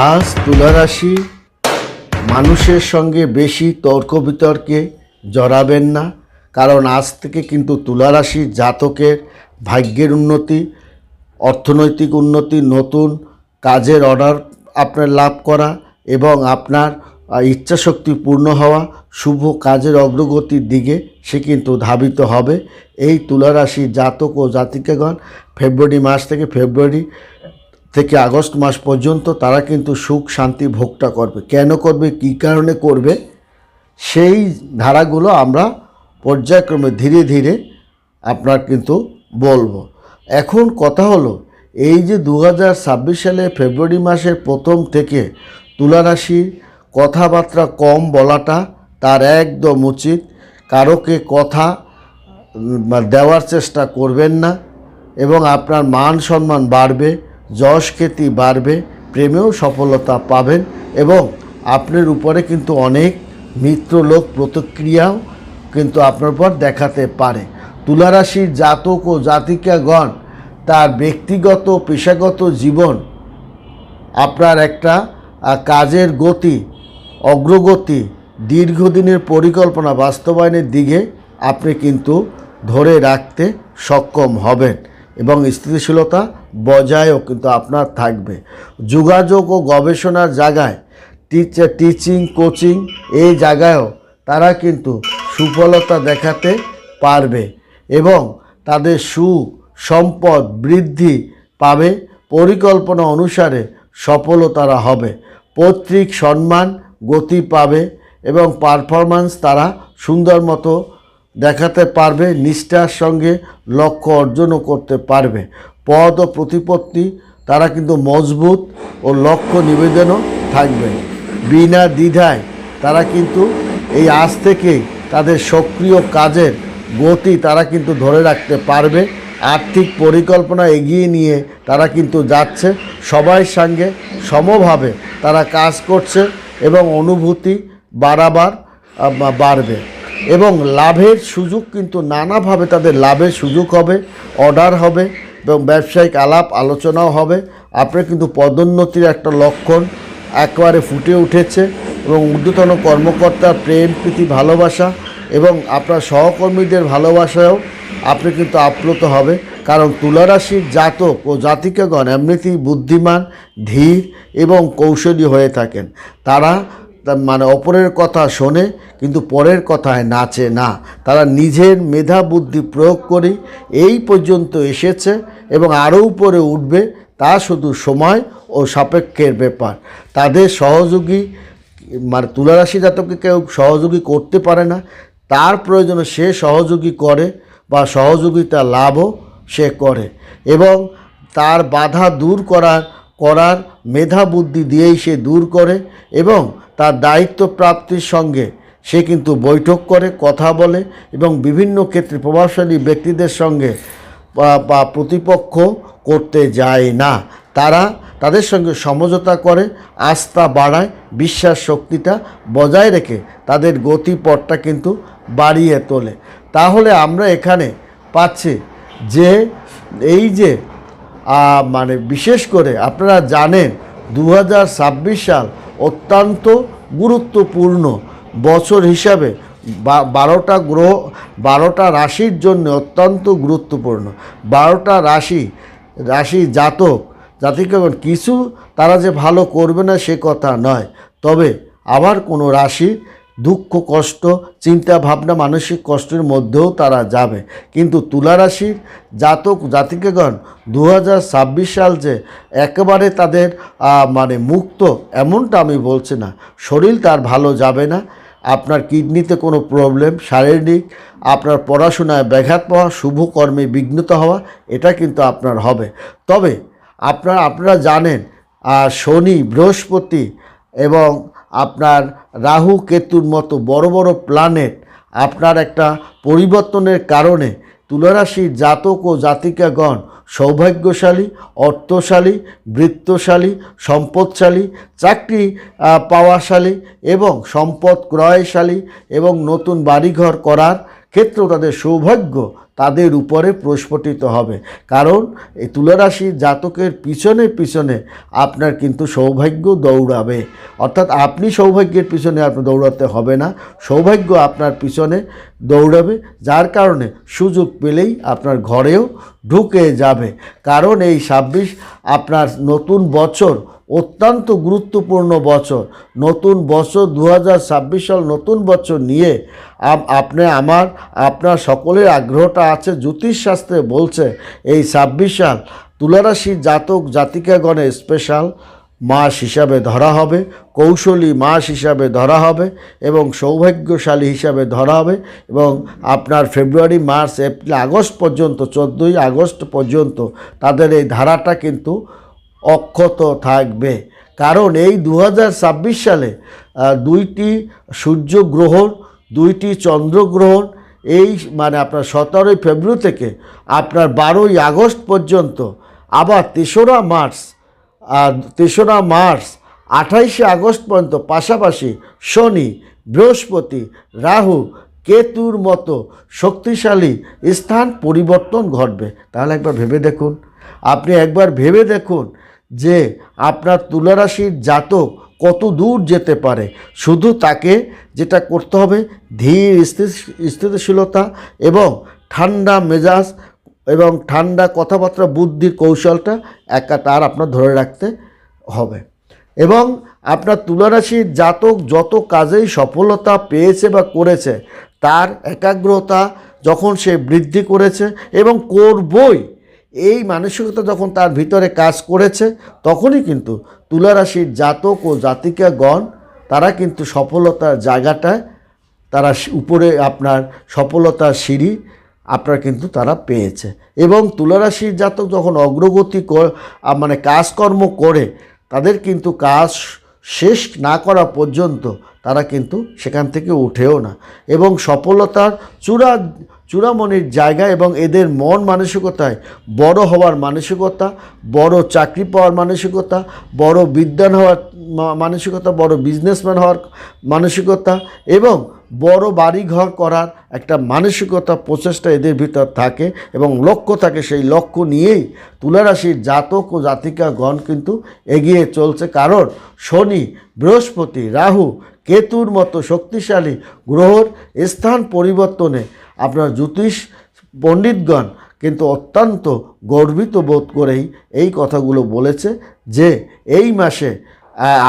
আজ তুলারাশি, মানুষের সঙ্গে বেশি তর্ক বিতর্কে জড়াবেন না, কারণ আজ থেকে কিন্তু তুলারাশি জাতকের ভাগ্যের উন্নতি, অর্থনৈতিক উন্নতি, নতুন কাজের অর্ডার আপনার লাভ করা এবং আপনার ইচ্ছাশক্তি পূর্ণ হওয়া, শুভ কাজের অগ্রগতির দিকে সে কিন্তু ধাবিত হবে। এই তুলারাশি জাতক ও জাতিকাগণ, ফেব্রুয়ারি মাস থেকে ফেব্রুয়ারি থেকে আগস্ট মাস পর্যন্ত তারা কিন্তু সুখ, শান্তি ভোগটা করবে। কেন করবে? কী কারণে করবে? সেই ধারাগুলো আমরা পর্যায়ক্রমে ধীরে ধীরে আপনার কিন্তু বলব। এখন কথা হলো, এই যে দু হাজার ছাব্বিশ সালে ফেব্রুয়ারি মাসের প্রথম থেকে তুলারাশির কথাবার্তা কম বলাটা তার একদম উচিত। কারোকে কথা দেওয়ার চেষ্টা করবেন না এবং আপনার মান সম্মান বাড়বে। যশ খ্যাতি বাড়বে, প্রেমেও সফলতা পাবেন এবং আপনার উপরে কিন্তু অনেক মিত্রলোক প্রতিক্রিয়াও কিন্তু আপনার উপর দেখাতে পারে। তুলারাশির জাতক ও জাতিকাগণ তার ব্যক্তিগত, পেশাগত জীবন, আপনার একটা কাজের গতি, অগ্রগতি, দীর্ঘদিনের পরিকল্পনা বাস্তবায়নের দিকে আপনি কিন্তু ধরে রাখতে সক্ষম হবেন এবং স্থিতিশীলতা বজায়ও কিন্তু আপনার থাকবে। যোগাযোগ ও গবেষণার জায়গায় টিচার টিচিং কোচিং এই জায়গায়ও তারা কিন্তু সুফলতা দেখাতে পারবে এবং তাদের সু সম্পদ বৃদ্ধি পাবে। পরিকল্পনা অনুসারে সফলও তারা হবে। পৈতৃক সম্মান গতি পাবে এবং পারফরম্যান্স তারা সুন্দর মতো দেখাতে পারবে, নিষ্ঠার সঙ্গে লক্ষ্য অর্জনও করতে পারবে। পদ ও প্রতিপত্তি, তারা কিন্তু মজবুত ও লক্ষ্য নিবেদনও থাকবে। বিনা দ্বিধায় তারা কিন্তু এই আজ থেকেই তাদের সক্রিয় কাজের গতি তারা কিন্তু ধরে রাখতে পারবে। আর্থিক পরিকল্পনা এগিয়ে নিয়ে তারা কিন্তু যাচ্ছে। সবার সঙ্গে সমভাবে তারা কাজ করছে এবং অনুভূতি বাড়াবার বাড়বে। এবং লাভের সুযোগ কিন্তু নানাভাবে তাদের লাভের সুযোগ হবে, অর্ডার হবে। এবং ব্যবসায়িক আলাপ আলোচনাও হবে। আপনার কিন্তু পদোন্নতির একটা লক্ষণ একেবারে ফুটে উঠেছে এবং ঊর্ধ্বতন কর্মকর্তার প্রেম, প্রীতি, ভালোবাসা এবং আপনার সহকর্মীদের ভালোবাসায়ও আপনি কিন্তু আপ্লুত হবে। কারণ তুলারাশির জাতক ও জাতিকাগণ এমনিতেই বুদ্ধিমান, ধীর এবং কৌশলী হয়ে থাকেন। তারা মানে অপরের কথা শোনে, কিন্তু পরের কথায় নাচে না। তারা নিজের মেধা বুদ্ধি প্রয়োগ করে এই পর্যন্ত এসেছে এবং আরও উপরে উঠবে, তা শুধু সময় ও সাপেক্ষের ব্যাপার। তাদের সহযোগী মানে তুলারাশি জাতককে কেউ সহযোগী করতে পারে না। তার প্রয়োজনে সে সহযোগী করে বা সহযোগিতা লাভও সে করে এবং তার বাধা দূর করার করার মেধা বুদ্ধি দিয়েই সে দূর করে এবং তার দায়িত্ব প্রাপ্তির সঙ্গে সে কিন্তু বৈঠক করে, কথা বলে এবং বিভিন্ন ক্ষেত্রে প্রভাবশালী ব্যক্তিদের সঙ্গে বা প্রতিপক্ষ করতে যায় না। তারা তাদের সঙ্গে সমঝোতা করে, আস্থা বাড়ায়, বিশ্বাস শক্তিটা বজায় রেখে তাদের গতিপথটা কিন্তু বাড়িয়ে তোলে। তাহলে আমরা এখানে পাচ্ছি যে এই যে মানে বিশেষ করে আপনারা জানেন দু হাজার ছাব্বিশ সাল অত্যন্ত গুরুত্বপূর্ণ বছর হিসাবে বারোটা গ্রহ, বারোটা রাশির জন্য অত্যন্ত গুরুত্বপূর্ণ। বারোটা রাশি রাশি জাতক জাতিকাগণ কিছু তারা যে ভালো করবে না সে কথা নয়। তবে আবার কোনো রাশির দুঃখ, কষ্ট, চিন্তা, ভাবনা, মানসিক কষ্টের মধ্যেও তারা যাবে। কিন্তু তুলা রাশির জাতক, জাতিকাগণ দু সাল যে একেবারে তাদের মানে মুক্ত, এমনটা আমি বলছি না। শরীর তার ভালো যাবে না। আপনার কিডনিতে কোনো প্রবলেম, শারীরিক, আপনার পড়াশোনায় ব্যাঘাত পাওয়া শুভ কর্মে বিঘ্নত হওয়া, এটা কিন্তু আপনার হবে। তবে আপনার, আপনারা জানেন শনি, বৃহস্পতি এবং আপনার রাহু কেতুর মতো বড় বড় প্ল্যানেট আপনার একটা পরিবর্তনের কারণে তুলারাশির জাতক ও জাতিকাগণ সৌভাগ্যশালী, অর্থশালী, বৃত্তশালী, সম্পদশালী, চাকরি পাওয়াশালী এবং সম্পদ ক্রয়শালী এবং নতুন বাড়িঘর করার ক্ষেত্রেও তাদের সৌভাগ্য তাদের উপরে প্রস্ফুটিত হবে। কারণ এই তুলারাশির জাতকের পিছনে পিছনে আপনার কিন্তু সৌভাগ্য দৌড়াবে। অর্থাৎ আপনি সৌভাগ্যের পিছনে আপনার দৌড়াতে হবে না। সৌভাগ্য আপনার পিছনে দৌড়াবে। যার কারণে সুযোগ পেলেই আপনার ঘরেও ঢুকে যাবে। কারণ এই ছাব্বিশ আপনার নতুন বছর অত্যন্ত গুরুত্বপূর্ণ বছর। নতুন বছর দু হাজার ছাব্বিশ সাল নতুন বছর নিয়ে আপ- আপনি আমার, আপনার সকলের আগ্রহটা আছে। জ্যোতিষশাস্ত্রে বলছে, এই ছাব্বিশ সাল তুলারাশির জাতক জাতিকাগণের স্পেশাল মাস হিসাবে ধরা হবে, কৌশলী মাস হিসাবে ধরা হবে এবং সৌভাগ্যশালী হিসাবে ধরা হবে এবং আপনার ফেব্রুয়ারি, মার্চ, এপ্রিল, আগস্ট পর্যন্ত, চোদ্দোই আগস্ট পর্যন্ত তাদের এই ধারাটা কিন্তু অক্ষত থাকবে। কারণ এই দু হাজার ছাব্বিশ সালে দুইটি সূর্যগ্রহণ, দুইটি চন্দ্রগ্রহণ, এই মানে আপনার সতেরোই ফেব্রুয়ারি থেকে আপনার বারোই আগস্ট পর্যন্ত, আবার তেসরা মার্চ তেসরা মার্চ, আঠাইশে আগস্ট পর্যন্ত, পাশাপাশি শনি, বৃহস্পতি, রাহু, কেতুর মতো শক্তিশালী স্থান পরিবর্তন ঘটবে। তাহলে একবার ভেবে দেখুন। আপনি একবার ভেবে দেখুন যে আপনার তুলারাশির জাতক কত দূর যেতে পারে। শুধু তাকে যেটা করতে হবে, ধীর স্থিতিশীলতা এবং ঠান্ডা মেজাজ এবং ঠান্ডা কথাবার্তা, বুদ্ধির কৌশলটা একা তার আপনার ধরে রাখতে হবে। এবং আপনার তুলারাশির জাতক যত কাজেই সফলতা পেয়েছে বা করেছে, তার একাগ্রতা যখন সে বৃদ্ধি করেছে এবং করবই এই মানসিকতা যখন তার ভিতরে কাজ করেছে, তখনই কিন্তু তুলারাশির জাতক ও জাতিকাগণ, তারা কিন্তু সফলতার জায়গাটায় তারা উপরে আপনার সফলতার সিঁড়ি আপনার কিন্তু তারা পেয়েছে। এবং তুলারাশির জাতক যখন অগ্রগতি মানে কাজকর্ম করে, তাদের কিন্তু কাজ শেষ না করা পর্যন্ত তারা কিন্তু সেখান থেকে উঠেও না। এবং সফলতার চূড়া চূড়ামণির জায়গা এবং এদের মন মানসিকতায় বড় হওয়ার মানসিকতা, বড় চাকরি পাওয়ার মানসিকতা, বড় বিদ্যান হওয়ার মানসিকতা, বড় বিজনেসম্যান হওয়ার মানসিকতা এবং বড় বাড়ি ঘর করার একটা মানসিকতা প্রচেষ্টা এদের ভিতর থাকে এবং লক্ষ্য থাকে। সেই লক্ষ্য নিয়েই তুলারাশির জাতক ও জাতিকাগণ কিন্তু এগিয়ে চলছে। কারণ শনি, বৃহস্পতি, রাহু কেতুর মতো শক্তিশালী গ্রহর স্থান পরিবর্তনে আপনার জ্যোতিষ পণ্ডিতগণ কিন্তু অত্যন্ত গর্বিত বোধ করেই এই কথাগুলো বলেছে যে এই মাসে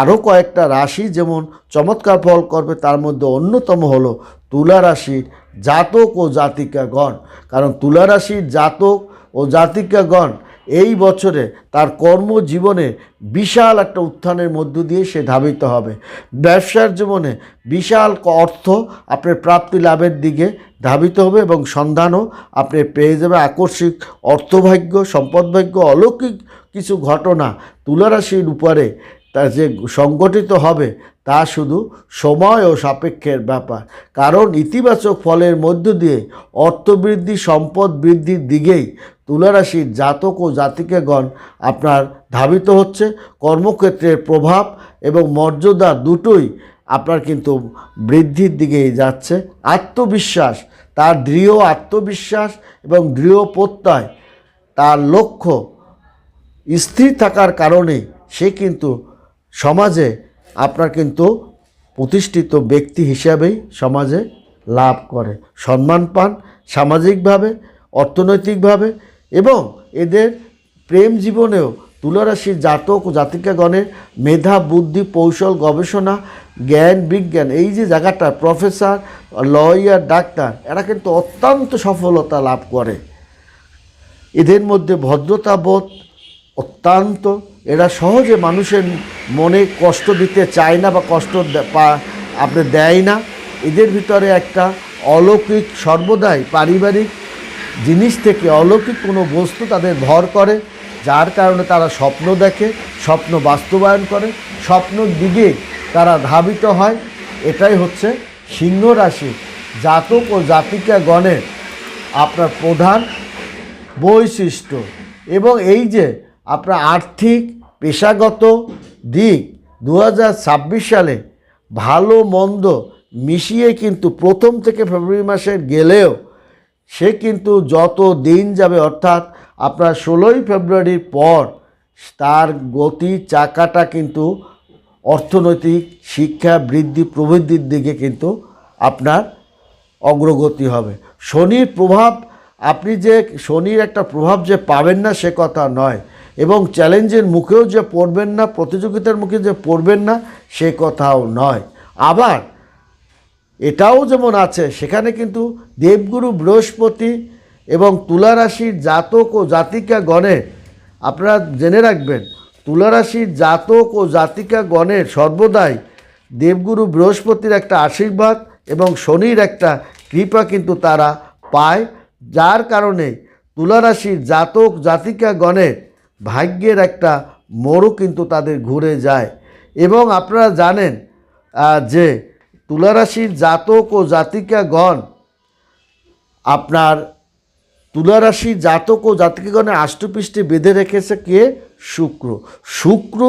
আরও কয়েকটা রাশি যেমন চমৎকার ফল করবে, তার মধ্যে অন্যতম হলো তুলা রাশির জাতক ও জাতিকাগণ। কারণ তুলা রাশির জাতক ও জাতিকাগণ এই বছরে তার কর্মজীবনে বিশাল একটা উত্থানের মধ্য দিয়ে সে ধাবিত হবে। ব্যবসার জীবনে বিশাল অর্থ আপনার প্রাপ্তি লাভের দিকে ধাবিত হবে এবং সন্ধানও আপনি পেয়ে যাবে আকস্মিক অর্থভাগ্য, সম্পদভাগ্য, অলৌকিক কিছু ঘটনা তুলারাশির উপরে তা যে সংগঠিত হবে তা শুধু সময় ও সাপেক্ষের ব্যাপার। কারণ ইতিবাচক ফলের মধ্য দিয়ে অর্থবৃদ্ধি, সম্পদ বৃদ্ধির দিকেই তুলারাশির জাতক ও জাতিকেগণ আপনার ধাবিত হচ্ছে। কর্মক্ষেত্রের প্রভাব এবং মর্যাদা দুটোই আপনার কিন্তু বৃদ্ধির দিকেই যাচ্ছে। আত্মবিশ্বাস, তার দৃঢ় আত্মবিশ্বাস এবং দৃঢ় প্রত্যয়, তার লক্ষ্য স্থির থাকার কারণে সে কিন্তু সমাজে আপনার কিন্তু প্রতিষ্ঠিত ব্যক্তি হিসাবেই সমাজে লাভ করে। সম্মান পান সামাজিকভাবে, অর্থনৈতিকভাবে এবং এদের প্রেম জীবনেও তুলারাশির জাতক ও জাতিকাগণের মেধা, বুদ্ধি, কৌশল, গবেষণা, জ্ঞান, বিজ্ঞান, এই যে জায়গাটা, প্রফেসর, লয়ার, ডাক্তার, এরা কিন্তু অত্যন্ত সফলতা লাভ করে। এদের মধ্যে ভদ্রতাবোধ অত্যন্ত এরা সহজে মানুষের মনে কষ্ট দিতে চায় না বা কষ্ট আপনি দেয় না। এদের ভিতরে একটা অলৌকিক, সর্বদাই পারিবারিক জিনিস থেকে অলৌকিক কোনো বস্তু তাদের ভর করে, যার কারণে তারা স্বপ্ন দেখে, স্বপ্ন বাস্তবায়ন করে, স্বপ্নর দিকে তারা ধাবিত হয়। এটাই হচ্ছে সিংহ রাশি। জাতক ও জাতিকা গণের আপনার প্রধান বৈশিষ্ট্য। এবং এই যে আপনার আর্থিক, পেশাগত দিক দু হাজার ছাব্বিশ সালে ভালো, মন্দ মিশিয়ে কিন্তু প্রথম থেকে ফেব্রুয়ারি মাসে গেলেও সে কিন্তু যত দিন যাবে, অর্থাৎ আপনার ষোলোই ফেব্রুয়ারির পর তার গতি, চাকাটা কিন্তু অর্থনৈতিক শিক্ষা, বৃদ্ধি, প্রবৃদ্ধির দিকে কিন্তু আপনার অগ্রগতি হবে। শনির প্রভাব, আপনি যে, শনির একটা প্রভাব যে পাবেন না সে কথা নয়। এবং চ্যালেঞ্জের মুখেও যে পড়বেন না, প্রতিযোগিতার মুখে যে পড়বেন না, সে কথাও নয়। আবার এটাও যেমন আছে, সেখানে কিন্তু দেবগুরু বৃহস্পতি এবং তুলা রাশির জাতক ও জাতিকা গণে আপনারা জেনে রাখবেন তুলা রাশির জাতক ও জাতিকা গণের সর্বদাই দেবগুরু বৃহস্পতির একটা আশীর্বাদ এবং শনির একটা কৃপা কিন্তু তারা পায়, যার কারণে তুলা রাশির জাতক জাতিকা গণের ভাগ্যের একটা মোড়ও কিন্তু তাদের ঘুরে যায়। এবং আপনারা জানেন যে তুলারাশির জাতক ও জাতিকাগণ আপনার তুলারাশির জাতক ও জাতিকাগণের আষ্টপৃষ্ঠে বেঁধে রেখেছে কে? শুক্র। শুক্র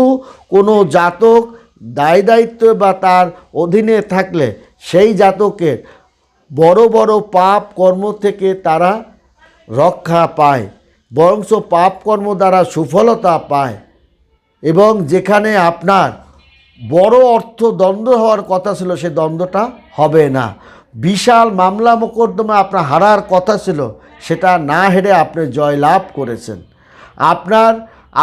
কোনো জাতক দায় দায়িত্ব বা তার অধীনে থাকলে সেই জাতকের বড় বড় পাপ কর্ম থেকে তারা রক্ষা পায়। বরঞ্চ পাপকর্ম দ্বারা সুফলতা পায় এবং যেখানে আপনার বড় অর্থ দ্বন্দ্ব হওয়ার কথা ছিল, সে দ্বন্দ্বটা হবে না। বিশাল মামলা মোকদ্দমা আপনার হারার কথা ছিল, সেটা না হেরে আপনি জয় লাভ করেছেন। আপনার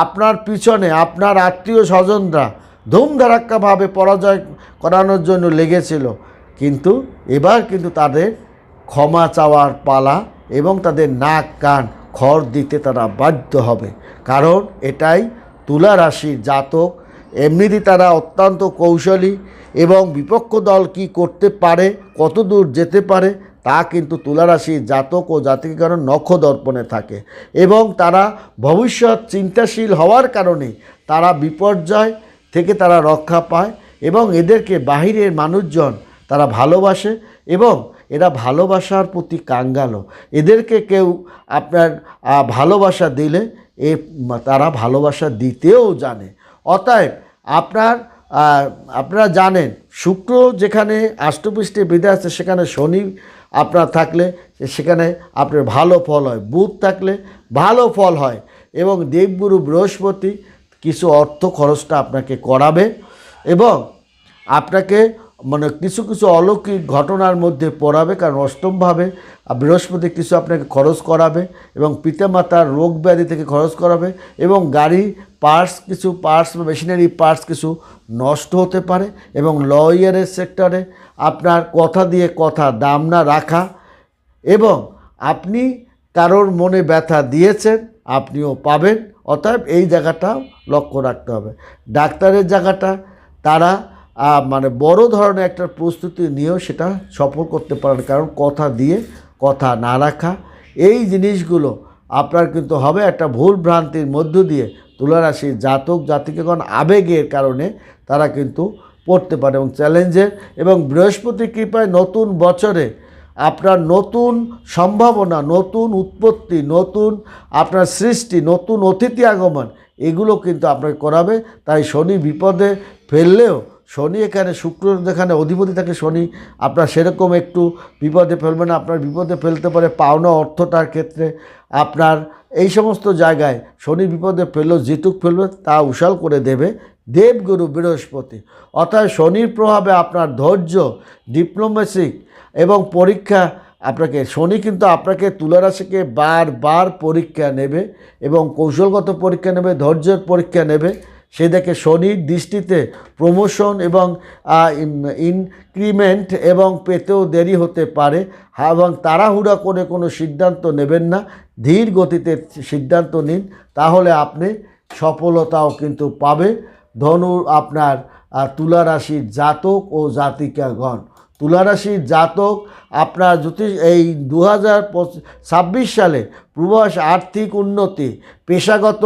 আপনার পিছনে আপনার আত্মীয় স্বজনরা ধুমধারাক্কাভাবে পরাজয় করানোর জন্য লেগেছিল, কিন্তু এবার কিন্তু তাদের ক্ষমা চাওয়ার পালা এবং তাদের নাক কান খড় দিতে তারা বাধ্য হবে। কারণ এটাই তুলা রাশির জাতক। এমনিতেই তারা অত্যন্ত কৌশলী এবং বিপক্ষ দল কি করতে পারে কত দূর যেতে পারে, তা কিন্তু তুলা তুলারাশির জাতক ও জাতির কারণ নখ দর্পণে থাকে এবং তারা ভবিষ্যৎ চিন্তাশীল হওয়ার কারণে তারা বিপর্যয় থেকে তারা রক্ষা পায় এবং এদেরকে বাহিরের মানুষজন তারা ভালোবাসে এবং এরা ভালোবাসার প্রতি কাঙ্গালো। এদেরকে কেউ আপনার ভালোবাসা দিলে এ তারা ভালোবাসা দিতেও জানে। অতএব আপনার আপনারা জানেন, শুক্র যেখানে আষ্টপৃষ্ঠে বেঁধে আছে, সেখানে শনি আপনার থাকলে, সেখানে আপনার ভালো ফল হয়। বুধ থাকলে ভালো ফল হয় এবং দেবগুরু বৃহস্পতি কিছু অর্থ খরচটা আপনাকে করাবে এবং আপনাকে মানে কিছু কিছু অলৌকিক ঘটনার মধ্যে পড়াবে, কারণ অষ্টমভাবে বৃহস্পতি কিছু আপনাকে খরচ করাবে এবং পিতামাতার রোগ ব্যাধি থেকে খরচ করাবে এবং গাড়ি, পার্টস কিছু, পার্টস বা মেশিনারি পার্টস কিছু নষ্ট হতে পারে এবং লয়ারের সেক্টরে আপনার কথা দিয়ে কথা, দাম না রাখা এবং আপনি কারোর মনে ব্যথা দিয়েছেন, আপনিও পাবেন। অতএব এই জায়গাটাও লক্ষ্য রাখতে হবে। ডাক্তারের জায়গাটা, তারা মানে বড় ধরনের একটা প্রস্তুতি নিয়েও সেটা সফল করতে পারেন। কারণ কথা দিয়ে, কথা না রাখা, এই জিনিসগুলো আপনার কিন্তু হবে একটা ভুল ভ্রান্তির মধ্য দিয়ে তুলারাশির জাতক, জাতিকেগণ আবেগের কারণে তারা কিন্তু পড়তে পারে এবং চ্যালেঞ্জের এবং বৃহস্পতি কৃপায় নতুন বছরে আপনার নতুন সম্ভাবনা, নতুন উৎপত্তি, নতুন আপনার সৃষ্টি, নতুন অতিথি আগমন, এগুলো কিন্তু আপনাকে করাবে। তাই শনি বিপদে ফেললেও শনি এখানে, শুক্র যেখানে অধিপতি থাকে শনি, আপনার সেরকম একটু বিপদে ফেলবে না, আপনার বিপদে ফেলতে পারে পাওনা অর্থটার ক্ষেত্রে। আপনার এই সমস্ত জায়গায় শনি বিপদে ফেললেও যেটুক ফেলবে তা উশাল করে দেবে দেবগুরু বৃহস্পতি। অর্থাৎ শনির প্রভাবে আপনার ধৈর্য ডিপ্লোমেসিক এবং পরীক্ষা আপনাকে, শনি কিন্তু আপনাকে তুলারাশিকে বারবার পরীক্ষা নেবে এবং কৌশলগত পরীক্ষা নেবে, ধৈর্যের পরীক্ষা নেবে। সে দেখে শনির দৃষ্টিতে প্রমোশন এবং ইনক্রিমেন্ট এবং পেতেও দেরি হতে পারে। এবং তাড়াহুড়া করে কোনো সিদ্ধান্ত নেবেন না। ধীর গতিতে সিদ্ধান্ত নিন, তাহলে আপনি সফলতাও কিন্তু পাবে ধনু, আপনার তুলা রাশির জাতক ও জাতিকাগণ। তুলারাশির জাতক, আপনার জ্যোতিষ, এই দু ছাব্বিশ সালে প্রবাস আর্থিক উন্নতি, পেশাগত,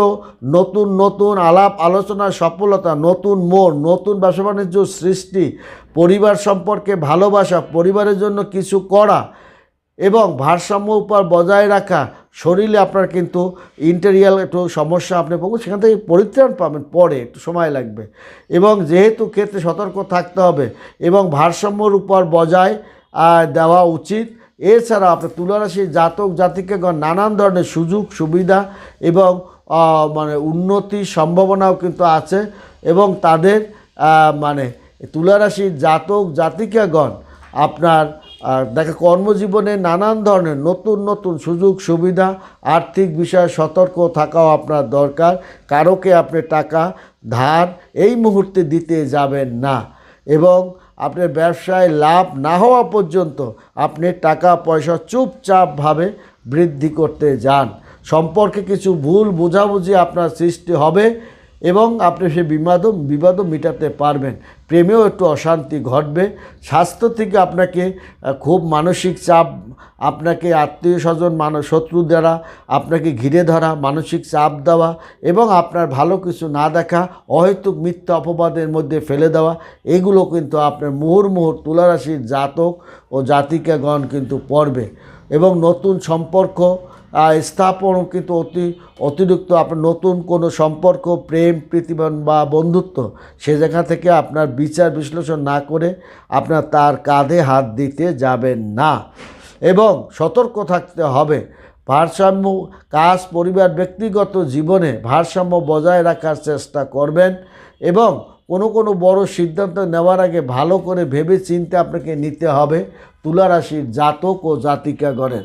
নতুন নতুন আলাপ আলোচনা সফলতা, নতুন মোড় নতুন ব্যবসা বাণিজ্য সৃষ্টি, পরিবার সম্পর্কে ভালোবাসা, পরিবারের জন্য কিছু করা এবং ভারসাম্য উপর বজায় রাখা শরীরে আপনার কিন্তু ইন্টেরিয়াল একটু সমস্যা আপনি পাবেন সেখান থেকে পরিত্রাণ পাবেন পরে, একটু সময় লাগবে। এবং যেহেতু ক্ষেত্রে সতর্ক থাকতে হবে এবং ভারসাম্যর উপর বজায় দেওয়া উচিত। এছাড়া আপনার তুলারাশির জাতক জাতিকাগণ নানান ধরনের সুযোগ, সুবিধা এবং মানে উন্নতির সম্ভাবনাও কিন্তু আছে এবং তাদের মানে তুলারাশির জাতক জাতিকাগণ আপনার আর দেখে, কর্মজীবনে নানান ধরনের নতুন নতুন সুযোগ, সুবিধা, আর্থিক বিষয়ে সতর্ক থাকাও আপনার দরকার। কারোকে আপনি টাকা, ধার এই মুহূর্তে দিতে যাবেন না এবং আপনার ব্যবসায় লাভ না হওয়া পর্যন্ত আপনি টাকা, পয়সা চুপচাপভাবে বৃদ্ধি করতে যান। সম্পর্কে কিছু ভুল বোঝাবুঝি আপনার সৃষ্টি হবে এবং আপনি সে বিবাদ বিবাদও মেটাতে পারবেন। প্রেমেও একটু অশান্তি ঘটবে। স্বাস্থ্য থেকে আপনাকে খুব মানসিক চাপ, আপনাকে আত্মীয় স্বজন, মানব শত্রু দ্বারা আপনাকে ঘিরে ধরা, মানসিক চাপ দেওয়া এবং আপনার ভালো কিছু না দেখা, অহেতুক মিথ্যা অপবাদের মধ্যে ফেলে দেওয়া, এগুলো কিন্তু আপনার মুহুর্মুহুর তুলারাশির জাতক ও জাতিকাগণ কিন্তু পড়বে। এবং নতুন সম্পর্ক স্থাপন কিন্তু অতি, অতিরিক্ত আপনার নতুন কোনো সম্পর্ক, প্রেম, প্রীতিবান বা বন্ধুত্ব, সে জায়গা থেকে আপনার বিচার বিশ্লেষণ না করে আপনার তার কাঁধে হাত দিতে যাবেন না। এবং সতর্ক থাকতে হবে। ভারসাম্য, কাজ, পরিবার, ব্যক্তিগত জীবনে ভারসাম্য বজায় রাখার চেষ্টা করবেন এবং কোনো কোনো বড় সিদ্ধান্ত নেওয়ার আগে ভালো করে ভেবে চিন্তে আপনাকে নিতে হবে তুলা রাশির জাতক ও জাতিকাগণের।